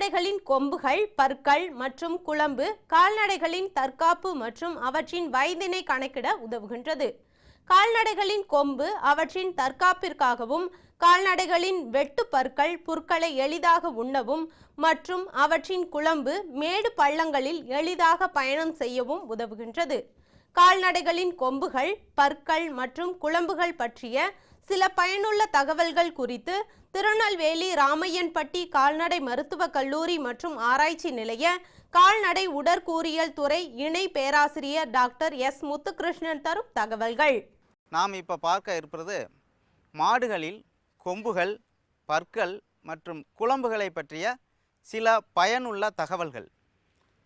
கால்நடைகளின் கொம்புகள் பற்கள் மற்றும் குழம்பு கால்நடைகளின் தற்காப்பு மற்றும் அவற்றின் வயதினை கணக்கிட உதவுகின்றது. கால்நடைகளின் கொம்பு அவற்றின் தற்காப்பிற்காகவும் கால்நடைகளின் வெட்டு பற்கள் புற்களை எளிதாக உண்ணவும் மற்றும் அவற்றின் குழம்பு மேடு பள்ளங்களில் எளிதாக பயணம் செய்யவும் உதவுகின்றது. கால்நடைகளின் கொம்புகள் பற்கள் மற்றும் குழம்புகள் பற்றிய சில பயனுள்ள தகவல்கள் குறித்து திருநெல்வேலி ராமையன்பட்டி கால்நடை மருத்துவக் கல்லூரி மற்றும் ஆராய்ச்சி நிலைய கால்நடை உடற்கூறியல் துறை இணை பேராசிரியர் டாக்டர் எஸ். முத்துகிருஷ்ணன் தரும் தகவல்கள். நாம் இப்போ பார்க்க இருப்பது மாடுகளில் கொம்புகள் பற்கள் மற்றும் குழம்புகளை பற்றிய சில பயனுள்ள தகவல்கள்.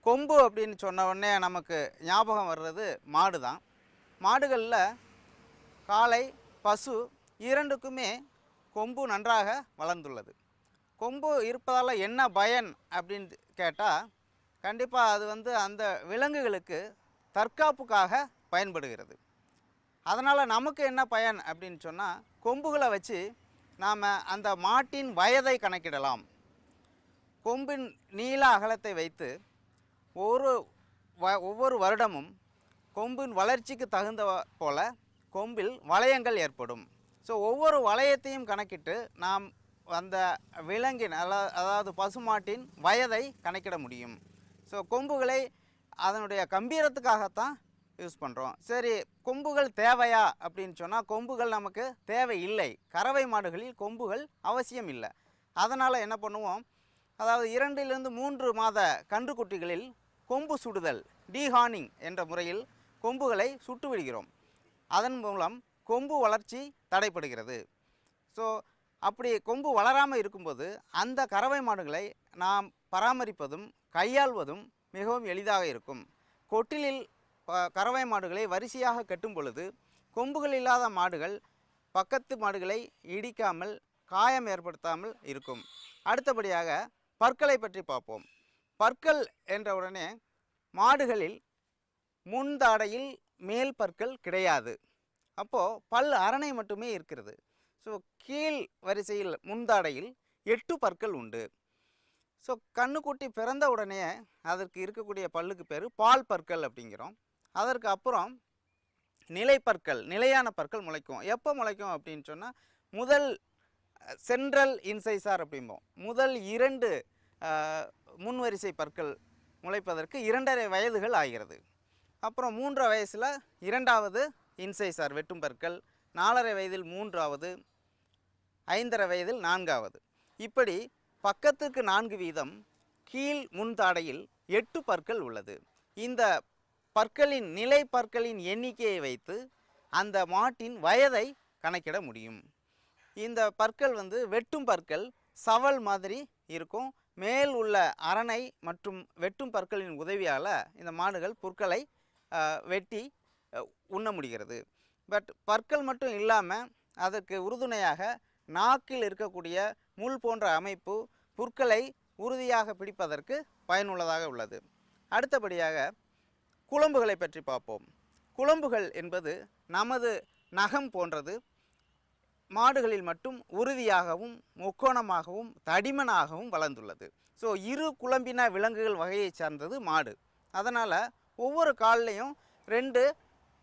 கொம்பு அப்படின்னு சொன்ன உடனே நமக்கு ஞாபகம் வர்றது மாடு தான் மாடுகளில் காளை பசு இரண்டுக்குமே கொம்பு நன்றாக வளர்ந்துள்ளது. கொம்பு இருப்பதால் என்ன பயன் அப்படின்னு கேட்டால் கண்டிப்பாக அது வந்து அந்த விலங்குகளுக்கு தற்காப்புக்காக பயன்படுகிறது. அதனால் நமக்கு என்ன பயன் அப்படின்னு சொன்னால் கொம்புகளை வச்சு நாம் அந்த மாட்டின் வயதை கணக்கிடலாம். கொம்பின் நீள அகலத்தை வைத்து ஒரு வ ஒவ்வொரு வருடமும் கொம்பின் வளர்ச்சிக்கு தகுந்த போல கொம்பில் வளையங்கள் ஏற்படும். ஸோ ஒவ்வொரு வளையத்தையும் கணக்கிட்டு நாம் அந்த விலங்கின் அல்ல அதாவது பசுமாட்டின் வயதை கணக்கிட முடியும். ஸோ கொம்புகளை அதனுடைய கம்பீரத்துக்காகத்தான் யூஸ் பண்ணுறோம் சரி கொம்புகள் தேவையா? அப்படின்னு சொன்னால் கொம்புகள் நமக்கு தேவை இல்லை கறவை மாடுகளில் கொம்புகள் அவசியம் இல்லை. அதனால் என்ன பண்ணுவோம்? அதாவது இரண்டிலிருந்து மூன்று மாத கன்றுக்குட்டிகளில் கொம்பு சுடுதல் டீஹானிங் என்ற முறையில் கொம்புகளை சுட்டு விடுகிறோம். அதன் மூலம் கொம்பு வளர்ச்சி தடைப்படுகிறது ஸோ அப்படி கொம்பு வளராமல் இருக்கும்போது அந்த கறவை மாடுகளை நாம் பராமரிப்பதும் கையாள்வதும் மிகவும் எளிதாக இருக்கும். கொட்டிலில் கறவை மாடுகளை வரிசையாக கட்டும் பொழுது கொம்புகள் இல்லாத மாடுகள் பக்கத்து மாடுகளை இடிக்காமல் காயம் ஏற்படுத்தாமல் இருக்கும். அடுத்தபடியாக பற்களை பற்றி பார்ப்போம். பற்கள் என்ற உடனே மாடுகளில் முன்தாடையில் மேல் பற்கள் கிடையாது. அப்போது பல் அரணை மட்டுமே இருக்கிறது. ஸோ கீழ் வரிசையில் முந்தாடையில் எட்டு பற்கள் உண்டு. ஸோ கண்ணுக்குட்டி பிறந்த உடனே அதற்கு இருக்கக்கூடிய பல்லுக்கு பேர் பால் பற்கள் அப்படிங்கிறோம். அதற்கு அப்புறம் நிலைப்பற்கள் நிலையான பற்கள் முளைக்கும். எப்போ முளைக்கும் அப்படின்னு சொன்னால் முதல் சென்ட்ரல் இன்சைசார் அப்படிம்போம். முதல் இரண்டு முன்வரிசை பற்கள் முளைப்பதற்கு இரண்டரை வயதுகள் ஆகிறது. அப்புறம் மூன்றரை வயசில் இரண்டாவது இன்சைசார் வெட்டும் பற்கள் நாலரை வயதில் மூன்றாவது ஐந்தரை வயதில் நான்காவது. இப்படி பக்கத்துக்கு நான்கு வீதம் கீழ் முன்தாடையில் எட்டு பற்கள் உள்ளது. இந்த பற்களின் நிலை பற்களின் எண்ணிக்கையை வைத்து அந்த மாட்டின் வயதை கணக்கிட முடியும். இந்த பற்கள் வந்து வெட்டும் பற்கள் சவல் மாதிரி இருக்கும். மேல் உள்ள அரணை மற்றும் வெட்டும் பற்களின் உதவியால் இந்த மாடுகள் புற்களை வெட்டி உண்ண முடிகிறது. பட் பற்கள் மட்டும் இல்லாமல் அதற்கு உறுதுணையாக நாக்கில் இருக்கக்கூடிய முள் போன்ற அமைப்பு புற்களை உறுதியாக பிடிப்பதற்கு பயனுள்ளதாக உள்ளது. அடுத்தபடியாக குழம்புகளை பற்றி பார்ப்போம். குழம்புகள் என்பது நமது நகம் போன்றது. மாடுகளில் மட்டும் உறுதியாகவும் முக்கோணமாகவும் தடிமனாகவும் வளர்ந்துள்ளது. ஸோ இரு குழம்பின விலங்குகள் வகையை சார்ந்தது மாடு. அதனால் ஒவ்வொரு கால்லையும் ரெண்டு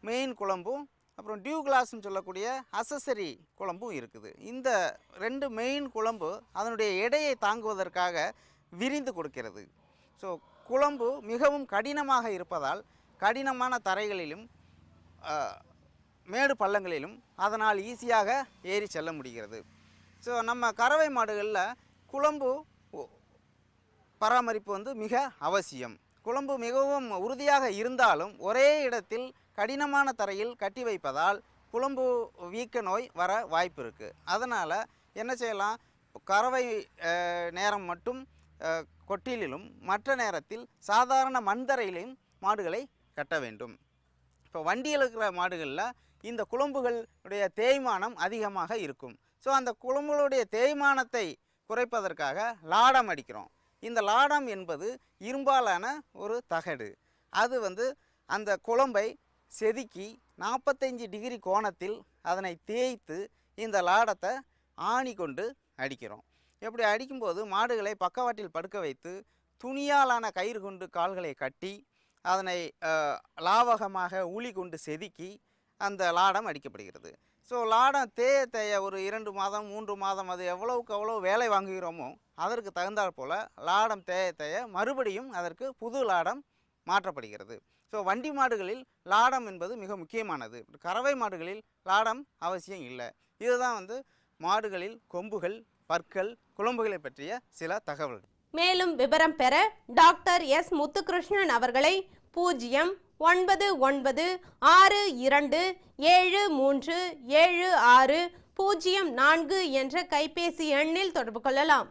மெயின் குழம்பும் அப்புறம் டியூ கிளாஸ்னு சொல்லக்கூடிய அசசரி குழம்பும் இருக்குது. இந்த ரெண்டு மெயின் குழம்பு அதனுடைய எடையை தாங்குவதற்காக விரிந்து கொடுக்கிறது. ஸோ குழம்பு மிகவும் கடினமாக இருப்பதால் கடினமான தரைகளிலும் மேடு பள்ளங்களிலும் அதனால் ஈஸியாக ஏறி செல்ல முடிகிறது. ஸோ நம்ம கறவை மாடுகளில் குழம்பு பராமரிப்பு வந்து மிக அவசியம். குழம்பு மிகவும் உறுதியாக இருந்தாலும் ஒரே இடத்தில் கடினமான தரையில் கட்டி வைப்பதால் குழம்பு வீக்க நோய் வர வாய்ப்பு இருக்குது அதனால் என்ன செய்யலாம்? கறவை நேரம் மட்டும் கொட்டிலும் கொட்டிலிலும் மற்ற நேரத்தில் சாதாரண மண்தரையிலையும் மாடுகளை கட்ட வேண்டும். இப்போ வண்டியில் இருக்கிற மாடுகளில் இந்த குழம்புகளுடைய தேய்மானம் அதிகமாக இருக்கும். ஸோ அந்த குழம்புகளுடைய தேய்மானத்தை குறைப்பதற்காக லாடம் அடிக்கிறோம். இந்த லாடம் என்பது இரும்பாலான ஒரு தகடு. அது வந்து அந்த குழம்பை செதுக்கி நாற்பத்தஞ்சு டிகிரி கோணத்தில் அதனை தேய்த்து இந்த லாடத்தை ஆணி கொண்டு அடிக்கிறோம். இப்படி அடிக்கும்போது மாடுகளை பக்கவாட்டில் படுக்க வைத்து துணியாலான கயிறு கொண்டு கால்களை கட்டி அதனை லாவகமாக உளி கொண்டு செதுக்கி அந்த லாடம் அடிக்கப்படுகிறது. ஸோ லாடம் தேய தேய ஒரு இரண்டு மாதம் மூன்று மாதம் அது எவ்வளவுக்கு எவ்வளோ வேலை வாங்குகிறோமோ அதற்கு தகுந்தாற் போல் லாடம் தேய தேய மறுபடியும் அதற்கு புது லாடம் மாற்றப்படுகிறது. ஸோ வண்டி மாடுகளில் லாடம் என்பது மிக முக்கியமானது. கறவை மாடுகளில் லாடம் அவசியம் இல்லை. இதுதான் வந்து மாடுகளில் கொம்புகள் பற்கள் குழம்புகளை பற்றிய சில தகவல்கள். மேலும் விவரம் பெற டாக்டர் எஸ் முத்துகிருஷ்ணன் அவர்களை பூஜ்ஜியம் ஒன்பது ஒன்பது ஆறு இரண்டு ஏழு மூன்று ஏழு ஆறு பூஜ்ஜியம் நான்கு என்ற கைபேசி எண்ணில் தொடர்பு கொள்ளலாம்.